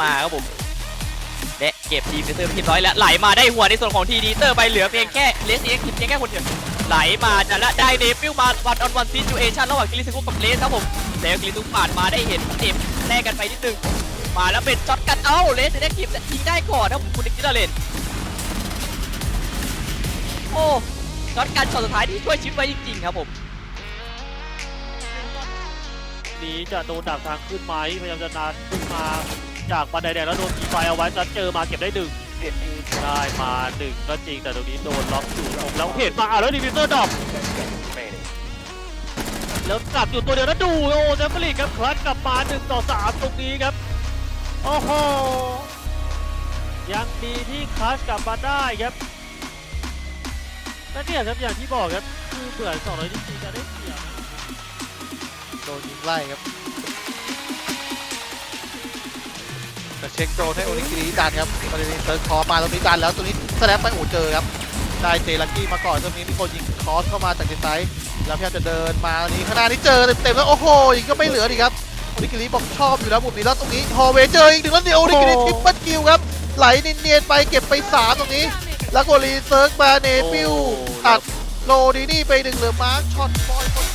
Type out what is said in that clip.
มาครับผมและเก็บทีมเตอร์ไปเรียบร้อยแล้วไหลมาได้หัวในส่วนของทีดีเตอร์ไปเหลือเพียงแค่เลสเอ็กซ์เพียงแค่คนเดียวไหลมาจะละได้เดฟิลมาวันออนวันซิจูเอชันระหว่างกลิซุกุกับเลสครับผมแล้วกลิซุกผ่านมาได้เห็นเจ็บแลกกันไปนิดนึงมาแล้วเป็นช็อตกันเอ้าเลสเอ็กซ์ทีมยิงได้ก่อนครับผมคุณนิกิลาเลนโอ้ช็อตกันช็อตสุดท้ายที่ช่วยชีวิตไว้จริงๆครับผมนี้จะโดนดักทางขึ้นไหมพยายามจะนัดขึ้นมา จากบันไดแดงแล้วโดนตีไฟเอาไว้จะเจอมาเก็บได้หนึ่งได้มาหนึ่งก็จริงแต่ตรงนี้โดนล็อกอยู่ตรงแล้วเห็นมาอะแล้วดิวิเซอร์ดรอปแล้วกลับอยู่ตัวเดียวแล้วดูโอ้แซมเปอร์ลีกครับคลัดกลับมาหนึ่งต่อสามตรงนี้ครับโอ้โหยังดีที่คลัดกลับมาได้ครับและเนี่ยครับอย่างที่บอกครับคือเหมือสองร้อยที่จะได้เปรียโดนยิงไล่ครับ เช็คโดนให้โอนิกิริดันครับตอนนี้เซิร์ฟคอมาตรงนี้ดันแล้วตรงนี้แสดงไปโอ้เจอครับ ได้เจลักกี้มาก่อนตรงนี้มีคนยิงคอสเข้ามาจากในไซด์แล้วพยายามจะเดินมาตรงนี้ข้างหน้านี้เจอเต็มๆแล้วโอ้โหยิงก็ไม่เหลือดีครับโอนิกิริบอกชอบอยู่แล้วมุมนี้แล้วตรงนี้ฮอเวเจออีกหนึ่งแล้วเดียวโอนิกิริทิปเปิลคิวครับไหลเนียนๆไปเก็บไปสามตรงนี้ แล้วก็รีเซิร์ฟมาเนฟิลอัดโลดีนี่ไปหนึ่งเหลือมาร์คช็อตบอลคน